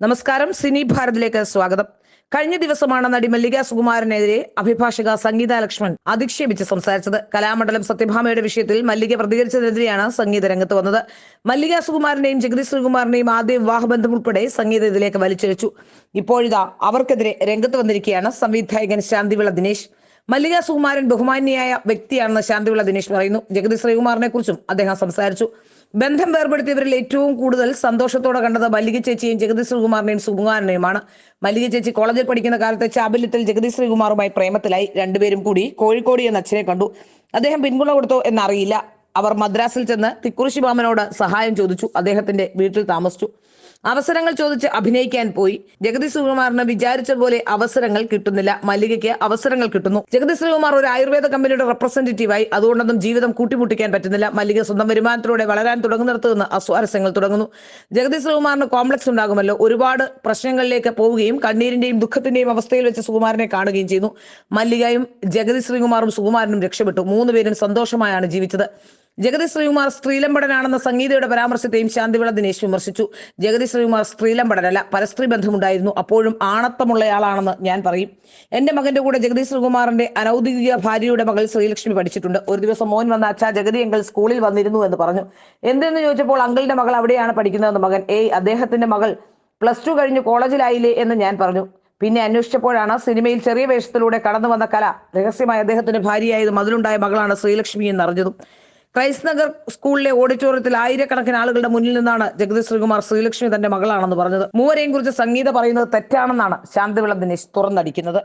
നമസ്കാരം. സിനി ഭാരതിലേക്ക് സ്വാഗതം. കഴിഞ്ഞ ദിവസമാണ് നടി മല്ലിക സുകുമാരനെതിരെ അഭിഭാഷക സംഗീത ലക്ഷ്മൺ അധിക്ഷേപിച്ച് സംസാരിച്ചത്. കലാമണ്ഡലം സത്യഭാമയുടെ വിഷയത്തിൽ മല്ലിക പ്രതികരിച്ചതിനെതിരെയാണ് സംഗീത രംഗത്ത് വന്നത്. മല്ലിക സുകുമാരന്റെയും ജഗതി ശ്രീകുമാറിന്റെയും ആദ്യ വിവാഹബന്ധം ഉൾപ്പെടെ സംഗീത ഇതിലേക്ക് വലിച്ചിഴച്ചു. ഇപ്പോഴിതാ അവർക്കെതിരെ രംഗത്ത് വന്നിരിക്കുകയാണ് സംവിധായകൻ ശാന്തിവിള ദിനേശ്. മല്ലിക സുകുമാരൻ ബഹുമാന്യയായ വ്യക്തിയാണെന്ന് ശാന്തിവിള ദിനേശ് പറയുന്നു. ജഗതി ശ്രീകുമാറിനെ കുറിച്ചും അദ്ദേഹം സംസാരിച്ചു. ബന്ധം വേർപെടുത്തിയവരിൽ ഏറ്റവും കൂടുതൽ സന്തോഷത്തോടെ കണ്ടത് മല്ലിക ചേച്ചിയും ജഗതി ശ്രീകുമാറിനെയും സുകുമാരനെയുമാണ്. മല്ലിക ചേച്ചി കോളേജിൽ പഠിക്കുന്ന കാലത്ത് ചാബല്യത്തിൽ ജഗതി ശ്രീകുമാറുമായി പ്രേമത്തിലായി. രണ്ടുപേരും കൂടി കോഴിക്കോട് എന്ന അച്ഛനെ കണ്ടു. അദ്ദേഹം പിന്തുണ കൊടുത്തോ എന്നറിയില്ല. അവർ മദ്രാസിൽ ചെന്ന് തിക്കുറിശി മാമനോട് സഹായം ചോദിച്ചു. അദ്ദേഹത്തിന്റെ വീട്ടിൽ താമസിച്ചു. അവസരങ്ങൾ ചോദിച്ച് അഭിനയിക്കാൻ പോയി. ജഗതി ശ്രീകുമാറിന് വിചാരിച്ച പോലെ അവസരങ്ങൾ കിട്ടുന്നില്ല. മല്ലികയ്ക്ക് അവസരങ്ങൾ കിട്ടുന്നു. ജഗതി ശ്രീകുമാർ ഒരു ആയുർവേദ കമ്പനിയുടെ റെപ്രസെന്റേറ്റീവായി. അതുകൊണ്ടൊന്നും ജീവിതം കൂട്ടിമുട്ടിക്കാൻ പറ്റുന്നില്ല. മല്ലിക സ്വന്തം വരുമാനത്തിലൂടെ വളരാൻ തുടങ്ങുന്നിടത്ത് നിന്ന് അസ്വാരസ്യങ്ങൾ തുടങ്ങുന്നു. ജഗതി ശ്രീകുമാറിന് കോംപ്ലക്സ് ഉണ്ടാകുമല്ലോ. ഒരുപാട് പ്രശ്നങ്ങളിലേക്ക് പോവുകയും കണ്ണീരിന്റെയും ദുഃഖത്തിന്റെയും അവസ്ഥയിൽ വെച്ച് സുകുമാരനെ കാണുകയും ചെയ്യുന്നു മല്ലികയും ജഗതി ശ്രീകുമാറും സുകുമാരനും രക്ഷപ്പെട്ടു. മൂന്നുപേരും സന്തോഷമായാണ് ജീവിച്ചത്. ജഗതി ശ്രീകുമാർ സ്ത്രീലമ്പടനാണെന്ന സംഗീതയുടെ പരാമർശത്തെയും ശാന്തിവിള ദിനേശ് വിമർശിച്ചു. ജഗതി ശ്രീകുമാർ സ്ത്രീലമ്പടനല്ല പരസ്ത്രീ ബന്ധമുണ്ടായിരുന്നു. അപ്പോഴും ആണത്തമുള്ളയാളാണെന്ന് ഞാൻ പറയും. എന്റെ മകന്റെ കൂടെ ജഗതി ശ്രീകുമാറിന്റെ അനൌദ്യോഗിക ഭാര്യയുടെ മകൾ ശ്രീലക്ഷ്മി പഠിച്ചിട്ടുണ്ട്. ഒരു ദിവസം മോൻ വന്ന അച്ഛാ ജഗതി എങ്കിൽ സ്കൂളിൽ വന്നിരുന്നു എന്ന് പറഞ്ഞു. എന്തെന്ന് ചോദിച്ചപ്പോൾ അങ്കിളിന്റെ മകൾ അവിടെയാണ് പഠിക്കുന്നതെന്ന് മകൻ ഏയ് അദ്ദേഹത്തിന്റെ മകൾ പ്ലസ് ടു കഴിഞ്ഞ് കോളേജിലായില്ലേ? എന്ന് ഞാൻ പറഞ്ഞു. പിന്നെ അന്വേഷിച്ചപ്പോഴാണ് സിനിമയിൽ ചെറിയ വേഷത്തിലൂടെ കടന്നു വന്ന കല. രഹസ്യമായി അദ്ദേഹത്തിന്റെ ഭാര്യയായതും അതിലുണ്ടായ മകളാണ് ശ്രീലക്ഷ്മി എന്നറിഞ്ഞതും. ക്രൈസ്റ്റ് നഗർ സ്കൂളിലെ ഓഡിറ്റോറിയത്തിൽ ആയിരക്കണക്കിന് ആളുകളുടെ മുന്നിൽ നിന്നാണ് ജഗതി ശ്രീകുമാർ ശ്രീലക്ഷ്മി തന്റെ മകളാണെന്ന് പറഞ്ഞത്. മൂവരെയും കുറിച്ച് സംഗീത പറയുന്നത് തെറ്റാണെന്നാണ് ശാന്തിവിള ദിനേശ് തുറന്നടിക്കുന്നത്.